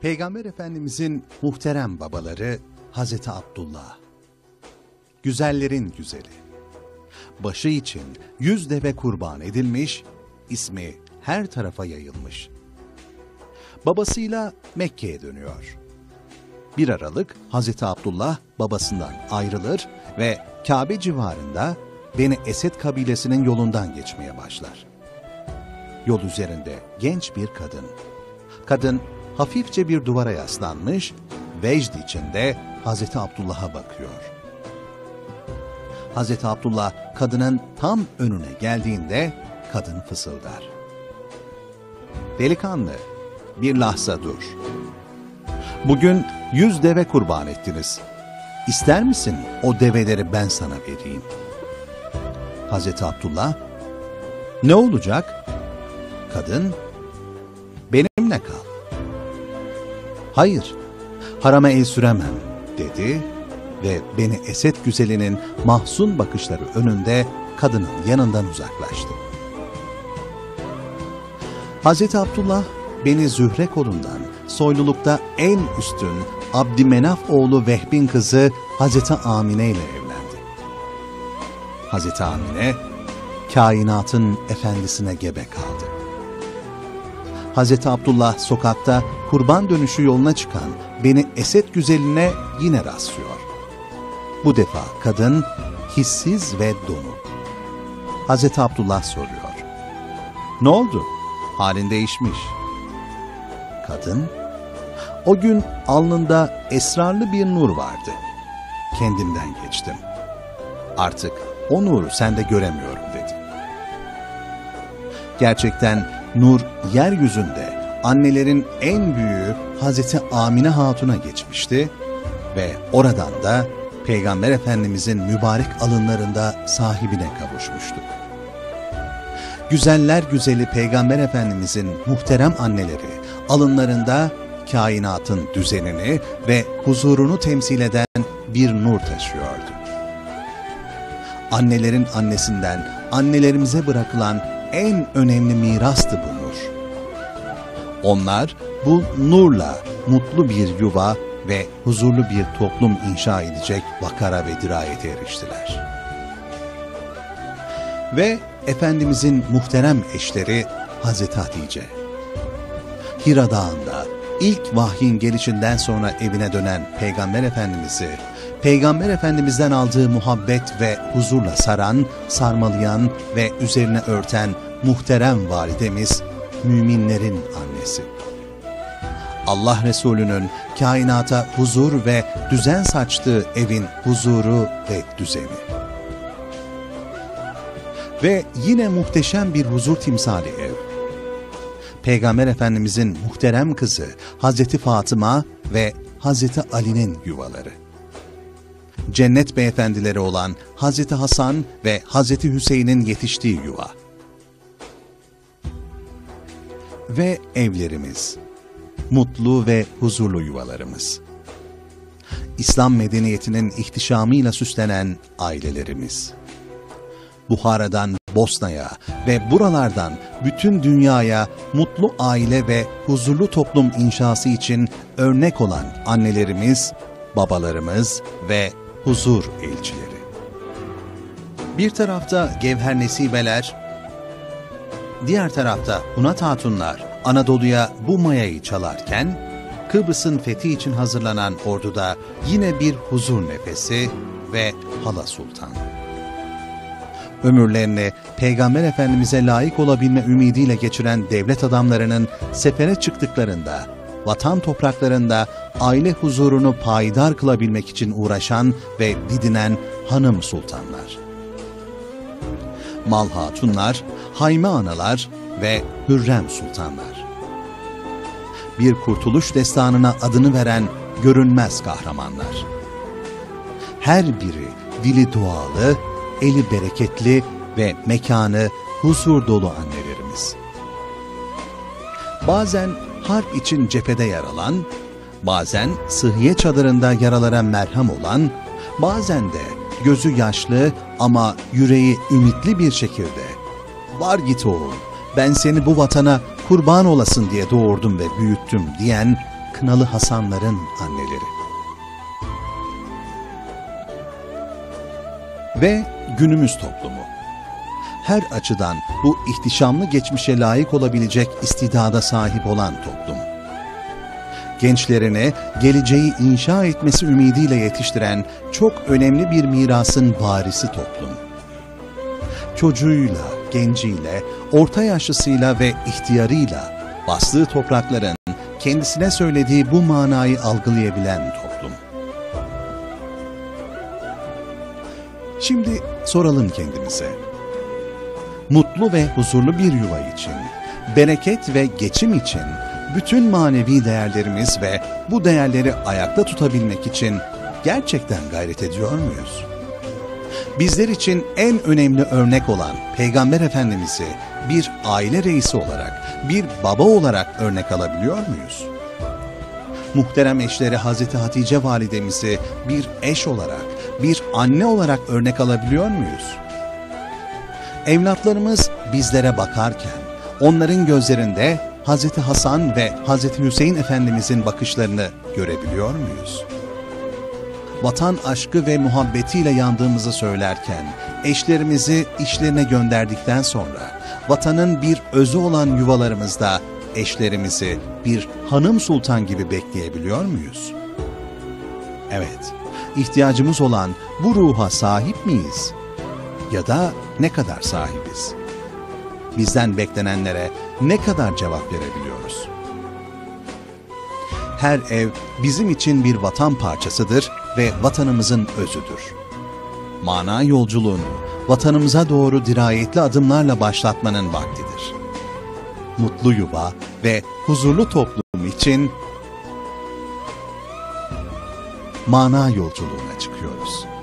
Peygamber Efendimizin muhterem babaları Hazreti Abdullah. Güzellerin güzeli. Başı için yüz deve kurban edilmiş, ismi her tarafa yayılmış. Babasıyla Mekke'ye dönüyor. Bir Aralık Hazreti Abdullah babasından ayrılır ve Kabe civarında Beni Esed kabilesinin yolundan geçmeye başlar. Yol üzerinde genç bir kadın. Kadın hafifçe bir duvara yaslanmış, vecd içinde Hazreti Abdullah'a bakıyor. Hazreti Abdullah kadının tam önüne geldiğinde kadın fısıldar. Delikanlı, bir lahza dur. Bugün yüz deve kurban ettiniz. İster misin o develeri ben sana vereyim? Hazreti Abdullah, ne olacak? Kadın, benimle kal. Hayır, harama el süremem dedi ve beni Esed güzelinin mahzun bakışları önünde kadının yanından uzaklaştı. Hazreti Abdullah beni Zühre kolundan soylulukta en üstün Abdümenaf oğlu Vehbin kızı Hazreti Amine ile evlendi. Hazreti Amine kainatın efendisine gebe kaldı. Hazreti Abdullah sokakta kurban dönüşü yoluna çıkan beni Esed güzeline yine rastlıyor. Bu defa kadın hissiz ve donuk. Hazreti Abdullah soruyor. Ne oldu? Halin değişmiş. Kadın, o gün alnında esrarlı bir nur vardı. Kendimden geçtim. Artık o nuru sende göremiyorum dedi. Gerçekten nur yeryüzünde annelerin en büyüğü Hazreti Amine Hatun'a geçmişti ve oradan da Peygamber Efendimizin mübarek alınlarında sahibine kavuşmuştu. Güzeller güzeli Peygamber Efendimizin muhterem anneleri alınlarında kainatın düzenini ve huzurunu temsil eden bir nur taşıyordu. Annelerin annesinden annelerimize bırakılan en önemli mirastı bu. Onlar bu nurla mutlu bir yuva ve huzurlu bir toplum inşa edecek vakara ve dirayete eriştiler. Ve Efendimizin muhterem eşleri Hazreti Hatice. Hira Dağı'nda ilk vahyin gelişinden sonra evine dönen Peygamber Efendimiz'i, Peygamber Efendimiz'den aldığı muhabbet ve huzurla saran, sarmalayan ve üzerine örten muhterem validemiz, müminlerin annesi. Allah Resulü'nün kainata huzur ve düzen saçtığı evin huzuru ve düzeni. Ve yine muhteşem bir huzur timsali ev. Peygamber Efendimizin muhterem kızı Hazreti Fatıma ve Hazreti Ali'nin yuvaları. Cennet beyefendileri olan Hazreti Hasan ve Hazreti Hüseyin'in yetiştiği yuva. Ve evlerimiz, mutlu ve huzurlu yuvalarımız. İslam medeniyetinin ihtişamıyla süslenen ailelerimiz. Buhara'dan Bosna'ya ve buralardan bütün dünyaya mutlu aile ve huzurlu toplum inşası için örnek olan annelerimiz, babalarımız ve huzur elçileri. Bir tarafta Gevher Nesibeler, diğer tarafta Hunat Hatunlar Anadolu'ya bu mayayı çalarken, Kıbrıs'ın fethi için hazırlanan orduda yine bir huzur nefesi ve Hala Sultan ömürlerini Peygamber Efendimiz'e layık olabilme ümidiyle geçiren devlet adamlarının sefere çıktıklarında, vatan topraklarında aile huzurunu payidar kılabilmek için uğraşan ve didinen hanım sultanlar. Mal hatunlar, hayme analar ve hürrem sultanlar. Bir kurtuluş destanına adını veren görünmez kahramanlar. Her biri dili dualı, eli bereketli ve mekanı huzur dolu annelerimiz. Bazen harp için cephede yer alan, bazen sıhhiye çadırında yaralara merhem olan, bazen de gözü yaşlı ama yüreği ümitli bir şekilde var git oğul ben seni bu vatana kurban olasın diye doğurdum ve büyüttüm diyen Kınalı Hasanların anneleri. Ve günümüz toplumu. Her açıdan bu ihtişamlı geçmişe layık olabilecek istidada sahip olan toplum. Gençlerine geleceği inşa etmesi ümidiyle yetiştiren çok önemli bir mirasın varisi toplum. Çocuğuyla, genciyle, orta yaşlısıyla ve ihtiyarıyla bastığı toprakların kendisine söylediği bu manayı algılayabilen toplum. Şimdi soralım kendimize. Mutlu ve huzurlu bir yuva için, bereket ve geçim için, bütün manevi değerlerimiz ve bu değerleri ayakta tutabilmek için gerçekten gayret ediyor muyuz? Bizler için en önemli örnek olan Peygamber Efendimiz'i bir aile reisi olarak, bir baba olarak örnek alabiliyor muyuz? Muhterem eşleri Hazreti Hatice validemizi bir eş olarak, bir anne olarak örnek alabiliyor muyuz? Evlatlarımız bizlere bakarken onların gözlerinde Hazreti Hasan ve Hazreti Hüseyin Efendimizin bakışlarını görebiliyor muyuz? Vatan aşkı ve muhabbetiyle yandığımızı söylerken, eşlerimizi işlerine gönderdikten sonra, vatanın bir özü olan yuvalarımızda eşlerimizi bir hanım sultan gibi bekleyebiliyor muyuz? Evet, ihtiyacımız olan bu ruha sahip miyiz? Ya da ne kadar sahibiz? Bizden beklenenlere ne kadar cevap verebiliyoruz? Her ev bizim için bir vatan parçasıdır ve vatanımızın özüdür. Mana yolculuğunu vatanımıza doğru dirayetli adımlarla başlatmanın vaktidir. Mutlu yuva ve huzurlu toplum için mana yolculuğuna çıkıyoruz.